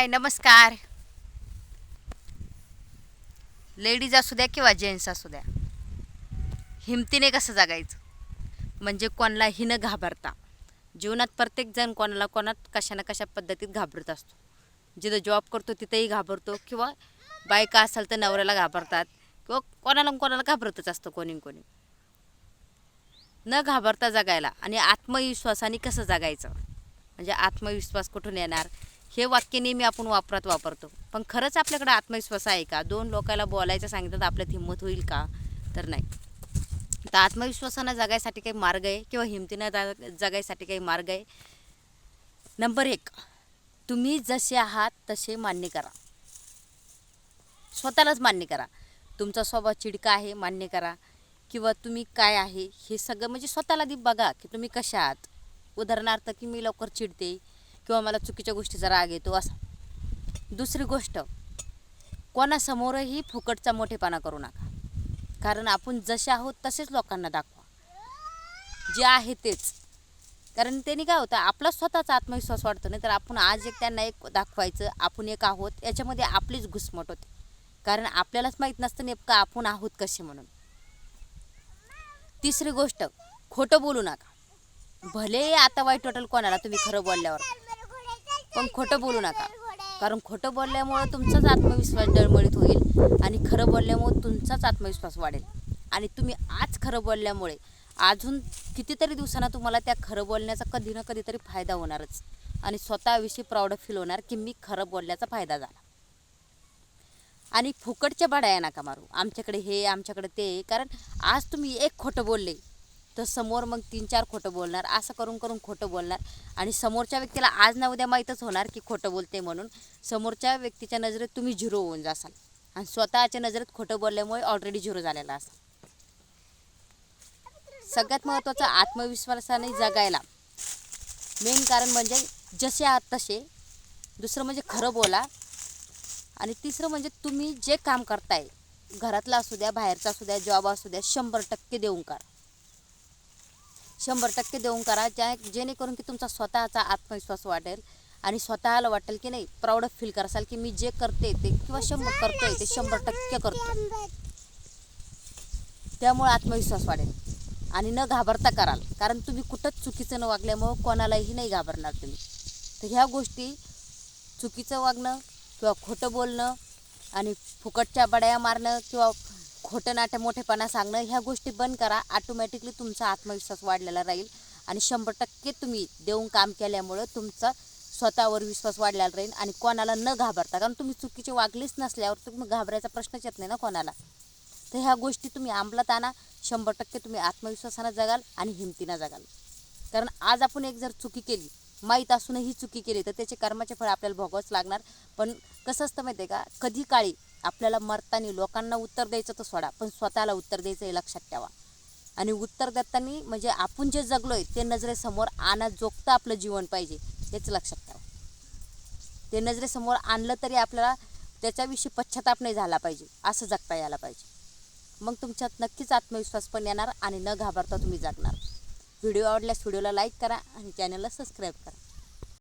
हाय नमस्कार. लेडीज असू द्या किंवा जेंट्स असू द्या हिमतीने कसं जगायचं? म्हणजे कोणालाही न घाबरता. जीवनात प्रत्येकजण कोणाला कोणात कशा ना कशा पद्धतीत घाबरत असतो. जिथं जॉब करतो तिथेही घाबरतो किंवा बायका असेल तर नवऱ्याला घाबरतात किंवा कोणाला कोणाला घाबरतच असतो कोणी कोणी. न घाबरता जगायला आणि आत्मविश्वासाने कसं जगायचं? म्हणजे आत्मविश्वास कुठून येणार? हे वाक्य नेहमी आपण वापरात वापरतो. पण खरंच आपल्याकडे आत्मविश्वास आहे का? दोन लोकांना बोलायचं सांगितलं तर आपल्यात हिंमत होईल का? तर नाही. तर आत्मविश्वासानं जगायसाठी काही मार्ग आहे किंवा हिमतीनं जा जगायसाठी काही मार्ग आहे? नंबर एक तुम्ही जसे आहात तसे मान्य करा. स्वतःलाच मान्य करा. तुमचा स्वभाव चिडका आहे मान्य करा. किंवा तुम्ही काय आहे हे सगळं म्हणजे स्वतःला आधी बघा की तुम्ही कशा आहात? उदाहरणार्थ की मी लवकर चिडते किंवा मला चुकीच्या गोष्टीचा राग येतो असा. दुसरी गोष्ट कोणासमोरही फुकटचा मोठेपणा करू नका. कारण आपण जसे आहोत तसेच लोकांना दाखवा. जे आहे तेच. कारण त्यांनी काय होतं आपला स्वतःचा आत्मविश्वास वाढतो नाही तर आपण आज एक त्यांना एक दाखवायचं आपण एक आहोत याच्यामध्ये आपलीच घुसमट होते. कारण आपल्यालाच माहीत नसतं नेमकं आपण आहोत कसे म्हणून. तिसरी गोष्ट खोटं बोलू नका. भले आता वाईट वाटेल कोणाला तुम्ही खरं बोलल्यावर. पण खोटं बोलू नका. कारण खोटं बोलल्यामुळं तुमचाच आत्मविश्वास डळमळीत होईल आणि खरं बोलल्यामुळं तुमचाच आत्मविश्वास वाढेल. आणि तुम्ही आज खरं बोलल्यामुळे अजून कितीतरी दिवसांना तुम्हाला त्या खरं बोलण्याचा कधी ना कधीतरी फायदा होणारच. आणि स्वतःविषयी प्राऊड फील होणार की मी खरं बोलल्याचा फायदा झाला. आणि फुकटच्या बडाया नका मारू. आमच्याकडे हे आमच्याकडे ते. कारण आज तुम्ही एक खोटं बोलले. तर समोर मग तीन चार खोटं बोलणार असं करून करून खोटं बोलणार. आणि समोरच्या व्यक्तीला आज ना उद्या माहीतच होणार की खोटं बोलते म्हणून. समोरच्या व्यक्तीच्या नजरेत तुम्ही झिरो होऊन जासाल. आणि स्वतःच्या नजरेत खोटं बोलल्यामुळे ऑलरेडी झिरो झालेला असाल. सगळ्यात महत्त्वाचं आत्मविश्वासाने जगायला. मेन कारण म्हणजे जसे आहात तसे. दुसरं म्हणजे खरं बोला. आणि तिसरं म्हणजे तुम्ही जे काम करताय घरातलं असू द्या बाहेरचं असू द्या जॉब असू द्या शंभर टक्के देऊन करा. शंभर टक्के देऊन करा ज्या जेणेकरून की तुमचा स्वतःचा आत्मविश्वास वाढेल आणि स्वतःला वाटेल की नाही प्राऊड फील कराल की मी जे करते ते किंवा शंभर करतोय ते शंभर टक्के करतो त्यामुळे आत्मविश्वास वाढेल. आणि न घाबरता कराल. कारण तुम्ही कुठंच चुकीचं न वागल्यामुळं कोणालाही नाही घाबरणार तुम्ही. तर ह्या गोष्टी चुकीचं वागणं किंवा खोटं बोलणं आणि फुकटच्या बड्या मारणं किंवा खोटं नाटं मोठेपणा सांगणं ह्या गोष्टी बंद करा. ऑटोमॅटिकली तुमचा आत्मविश्वास वाढलेला राहील आणि शंभर टक्के तुम्ही देऊन काम केल्यामुळं तुमचा स्वतःवर विश्वास वाढलेला राहील आणि कोणाला न घाबरता कारण तुम्ही चुकीचे वागलीच नसल्यावर तुम्ही घाबरायचा प्रश्नच येत नाही ना कोणाला. तर ह्या गोष्टी तुम्ही अंमलात आणा शंभर टक्के तुम्ही आत्मविश्वासानं जगाल आणि हिमतीनं जगाल. कारण आज आपण एक जर चुकी केली माहीत असूनही चुकी केली तर त्याचे कर्माचे फळ आपल्याला भोगावंच लागणार. पण कसं असतं माहिती आहे का? कधी काळी आपल्याला मरताना लोकांना उत्तर द्यायचं तर सोडा पण स्वतःला उत्तर द्यायचं हे लक्षात ठेवा. आणि उत्तर देताना म्हणजे आपण जे जगलो आहे ते नजरेसमोर आणा जोगतं आपलं जीवन पाहिजे हेच लक्षात ठेवा. ते नजरेसमोर आणलं तरी आपल्याला त्याच्याविषयी पश्चाताप नाही झाला पाहिजे असं जगता यायला पाहिजे. मग तुमच्यात नक्कीच आत्मविश्वास पण येणार आणि न घाबरता तुम्ही जगणार. व्हिडिओ आवडल्यास व्हिडिओला लाईक करा आणि चॅनलला सबस्क्राईब करा.